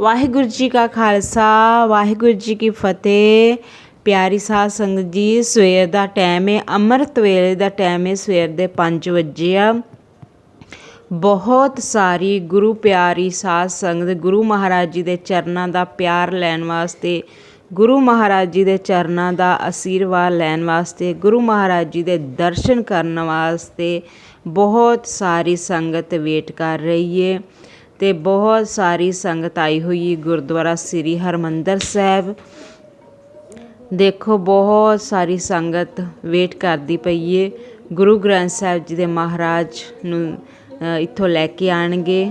ਵਾਹਿਗੁਰੂ ਜੀ ਕਾ ਖਾਲਸਾ, ਵਾਹਿਗੁਰੂ ਜੀ ਕੀ ਫਤਿਹ। ਪਿਆਰੀ ਸਾਧ ਸੰਗਤ ਜੀ, ਸਵੇਰ ਦਾ ਟਾਈਮ ਹੈ ਅੰਮ੍ਰਿਤ ਵੇਲੇ ਦਾ ਟਾਈਮ ਹੈ ਸਵੇਰ ਦੇ 5 ਵਜੇ ਆ। ਬਹੁਤ ਸਾਰੀ ਗੁਰੂ ਪਿਆਰੀ ਸਾਧ ਸੰਗਤ, ਗੁਰੂ ਮਹਾਰਾਜ ਜੀ ਦੇ ਚਰਨਾਂ ਦਾ ਪਿਆਰ ਲੈਣ ਵਾਸਤੇ, ਗੁਰੂ ਮਹਾਰਾਜ ਜੀ ਦੇ ਚਰਨਾਂ ਦਾ ਆਸ਼ੀਰਵਾਦ ਲੈਣ ਵਾਸਤੇ, ਗੁਰੂ ਮਹਾਰਾਜ ਜੀ ਦੇ ਦਰਸ਼ਨ ਕਰਨ ਵਾਸਤੇ ਬਹੁਤ ਸਾਰੀ ਸੰਗਤ ਵੇਟ ਕਰ ਰਹੀ ਹੈ ਤੇ ਬਹੁਤ ਸਾਰੀ ਸੰਗਤ ਆਈ ਹੋਈ ਗੁਰਦੁਆਰਾ ਸ੍ਰੀ ਹਰਮੰਦਰ ਸਾਹਿਬ। ਦੇਖੋ, ਬਹੁਤ ਸਾਰੀ ਸੰਗਤ ਵੇਟ ਕਰਦੀ ਪਈ ਏ ਗੁਰੂ ਗ੍ਰੰਥ ਸਾਹਿਬ ਜੀ ਦੇ ਮਹਾਰਾਜ ਨੂੰ ਇੱਥੋਂ ਲੈ ਕੇ ਆਣਗੇ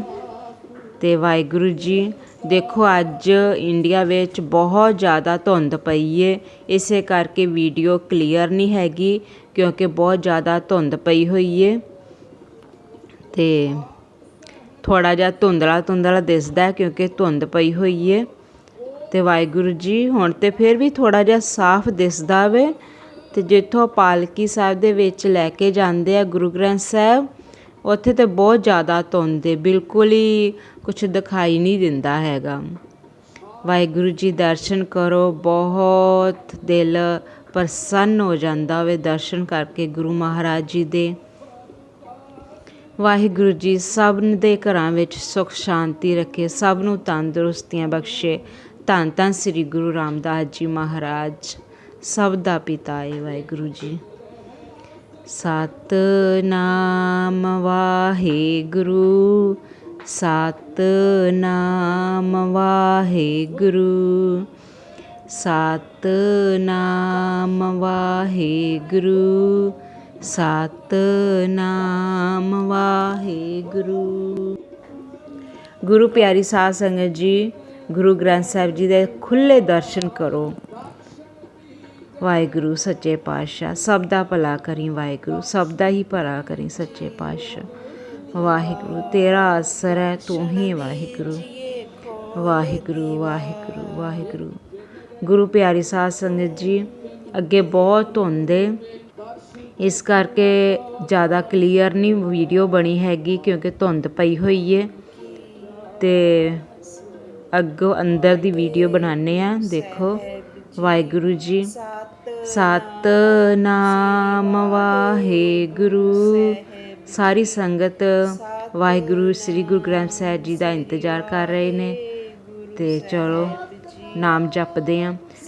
ਤੇ ਵਾਹਿਗੁਰੂ ਜੀ, ਦੇਖੋ, ਅੱਜ ਇੰਡੀਆ ਵਿੱਚ ਬਹੁਤ ਜ਼ਿਆਦਾ ਧੁੰਦ ਪਈ ਏ ਇਸੇ ਕਰਕੇ ਵੀਡੀਓ ਕਲੀਅਰ ਨਹੀਂ ਹੈਗੀ ਕਿਉਂਕਿ ਬਹੁਤ ਜ਼ਿਆਦਾ ਧੁੰਦ ਪਈ ਹੋਈ ਏ ਤੇ ਥੋੜਾ ਜਿਹਾ ਧੁੰਦਲਾ ਧੁੰਦਲਾ ਦਿਸਦਾ ਕਿਉਂਕਿ ਧੁੰਦ ਪਈ ਹੋਈ ਏ। ਤੇ ਵਾਹਿਗੁਰੂ ਜੀ, ਹੁਣ ਤੇ ਫਿਰ ਵੀ ਥੋੜਾ ਜਿਹਾ ਸਾਫ਼ ਦਿਸਦਾ ਵੇ। ਤੇ ਜਿੱਥੋਂ ਪਾਲਕੀ ਸਾਹਿਬ ਦੇ ਵਿੱਚ ਲੈ ਕੇ ਜਾਂਦੇ ਆ ਗੁਰੂ ਗ੍ਰੰਥ ਸਾਹਿਬ, ਉੱਥੇ ਤੇ ਬਹੁਤ ਜ਼ਿਆਦਾ ਧੁੰਦ ਏ। ਬਿਲਕੁਲ ਹੀ ਕੁਝ ਦਿਖਾਈ ਨਹੀਂ ਦਿੰਦਾ ਹੈਗਾ। ਵਾਹਿਗੁਰੂ ਜੀ, ਦਰਸ਼ਨ ਕਰੋ। ਬਹੁਤ ਦਿਲ ਪ੍ਰਸੰਨ ਹੋ ਜਾਂਦਾ ਵੇ ਦਰਸ਼ਨ ਕਰਕੇ ਗੁਰੂ ਮਹਾਰਾਜ ਜੀ ਦੇ। ਵਾਹਿਗੁਰੂ ਜੀ, ਸਭ ਦੇ ਘਰਾਂ ਵਿੱਚ ਸੁਖ, ਸ਼ਾਂਤੀ ਰੱਖੇ, ਸਭ ਨੂੰ ਤੰਦਰੁਸਤੀਆਂ ਬਖਸ਼ੇ। ਧੰਨ ਧੰਨ ਸ੍ਰੀ ਗੁਰੂ ਰਾਮਦਾਸ ਜੀ ਮਹਾਰਾਜ। ਸਭ ਦਾ ਪਿਤਾ ਹੈ ਵਾਹਿਗੁਰੂ ਜੀ। ਸਤ ਸਤਨਾਮ ਵਾਹਿਗੁਰੂ ਸਤਨਾਮ ਵਾਹਿਗੁਰੂ ਸਤਨਾਮ ਵਾਹਿਗੁਰੂ। ਸਤਨਾਮ ਵਾਹਿਗੁਰੂ। ਗੁਰੂ ਪਿਆਰੀ ਸਾਧ ਸੰਗਤ ਜੀ, ਗੁਰੂ ਗ੍ਰੰਥ ਸਾਹਿਬ ਜੀ ਦੇ ਖੁੱਲੇ ਦਰਸ਼ਨ ਕਰੋ। ਵਾਹਿਗੁਰੂ, ਸੱਚੇ ਪਾਤਸ਼ਾਹ, ਸਭ ਦਾ ਭਲਾ ਕਰੀ ਵਾਹਿਗੁਰੂ, ਸਭ ਦਾ ਹੀ ਭਲਾ ਕਰੀ ਸੱਚੇ ਪਾਤਸ਼ਾਹ। ਵਾਹਿਗੁਰੂ, ਤੇਰਾ ਅਸਰ ਹੈ, ਤੂੰ ਹੀ ਵਾਹਿਗੁਰੂ। ਵਾਹਿਗੁਰੂ ਵਾਹਿਗੁਰੂ ਵਾਹਿਗੁਰੂ। ਗੁਰੂ ਪਿਆਰੀ ਸਾਧ ਸੰਗਤ ਜੀ, ਅੱਗੇ ਬਹੁਤ ਧੁੰਦ ਇਸ ਕਰਕੇ ਜ਼ਿਆਦਾ ਕਲੀਅਰ ਨਹੀਂ ਵੀਡੀਓ ਬਣੀ ਹੈਗੀ ਕਿਉਂਕਿ ਧੁੰਦ ਪਈ ਹੋਈ ਹੈ ਅਤੇ ਅੱਗੋਂ ਅੰਦਰ ਦੀ ਵੀਡੀਓ ਬਣਾਉਂਦੇ ਆ ਦੇਖੋ। ਵਾਹਿਗੁਰੂ ਜੀ। ਸਤ ਸਤਨਾਮ ਵਾਹਿਗੁਰੂ। ਸਾਰੀ ਸੰਗਤ ਵਾਹਿਗੁਰੂ ਸ੍ਰੀ ਗੁਰੂ ਗ੍ਰੰਥ ਸਾਹਿਬ ਜੀ ਦਾ ਇੰਤਜ਼ਾਰ ਕਰ ਰਹੇ ਨੇ। ਤੇ ਚਲੋ, ਨਾਮ ਜਪਦੇ ਆ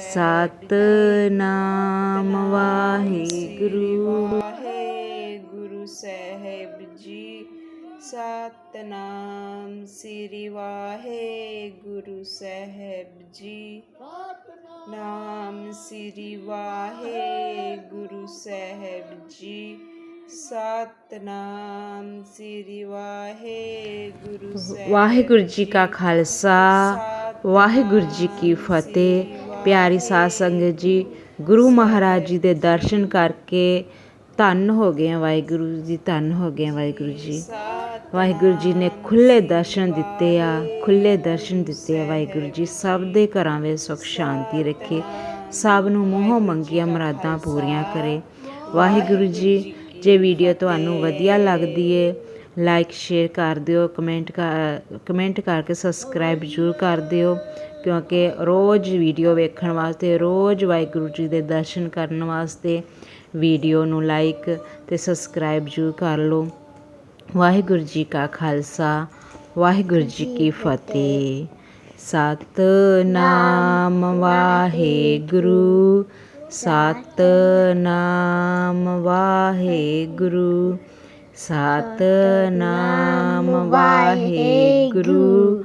ਸਤਨਾਮ ਵਾਹਿਗੁਰੂ। ਵਾਹਿਗੁਰੂ ਸਾਹਿਬ ਜੀ ਸਤਨਾਮ ਸ੍ਰੀ ਵਾਹਿਗੁਰੂ ਸਾਹਿਬ ਜੀ। ਨਾਮ ਸ੍ਰੀ ਵਾਹਿਗੁਰੂ ਸਾਹਿਬ ਜੀ ਸਤਨਾਮ ਸ੍ਰੀ ਵਾਹਿਗੁਰੂ ਵਾਹਿਗੁਰੂ ਜੀ ਕਾ ਖਾਲਸਾ ਵਾਹਿਗੁਰੂ ਜੀ ਕੀ ਫਤਿਹ। ਪਿਆਰੀ ਸਾਧ ਸੰਗਤ ਜੀ, ਗੁਰੂ ਮਹਾਰਾਜ ਜੀ ਦੇ ਦਰਸ਼ਨ ਕਰਕੇ ਧੰਨ ਹੋ ਗਏ ਆ ਵਾਹਿਗੁਰੂ ਜੀ, ਧੰਨ ਹੋ ਗਏ ਆ ਵਾਹਿਗੁਰੂ ਜੀ। ਵਾਹਿਗੁਰੂ ਜੀ ਨੇ ਖੁੱਲੇ ਦਰਸ਼ਨ ਦਿੱਤੇ ਆ ਖੁੱਲੇ ਦਰਸ਼ਨ ਦਿੱਤੇ ਆ ਵਾਹਿਗੁਰੂ ਜੀ, ਸਭ ਦੇ ਘਰਾਂ ਵਿੱਚ ਸੁਖ ਸ਼ਾਂਤੀ ਰੱਖੇ, ਸਭ ਨੂੰ ਮੋਹ ਮੰਗੀਆਂ ਮੁਰਾਦਾਂ ਪੂਰੀਆਂ ਕਰੇ। ਵਾਹਿਗੁਰੂ ਜੀ, ਜੇ ਵੀਡੀਓ ਤੁਹਾਨੂੰ ਵਧੀਆ ਲੱਗਦੀ ਏ, ਲਾਈਕ, ਸ਼ੇਅਰ ਕਰ ਦਿਓ, ਕਮੈਂਟ ਕਮੈਂਟ ਕਰਕੇ ਸਬਸਕ੍ਰਾਈਬ ਜ਼ਰੂਰ ਕਰ ਦਿਓ। ਕਿਉਂਕਿ ਰੋਜ਼ ਵੀਡੀਓ ਵੇਖਣ ਵਾਸਤੇ, ਰੋਜ਼ ਵਾਹਿਗੁਰੂ ਜੀ ਦੇ ਦਰਸ਼ਨ ਕਰਨ ਵਾਸਤੇ ਵੀਡੀਓ ਨੂੰ ਲਾਈਕ ਅਤੇ ਸਬਸਕ੍ਰਾਈਬ ਜ਼ਰੂਰ ਕਰ ਲਓ। ਵਾਹਿਗੁਰੂ ਜੀ ਕਾ ਖਾਲਸਾ, ਵਾਹਿਗੁਰੂ ਜੀ ਕੀ ਫਤਿਹ। ਸਤਨਾਮ ਵਾਹਿਗੁਰੂ ਸਤਨਾਮ ਵਾਹਿਗੁਰੂ ਸਤਨਾਮ ਵਾਹਿਗੁਰੂ।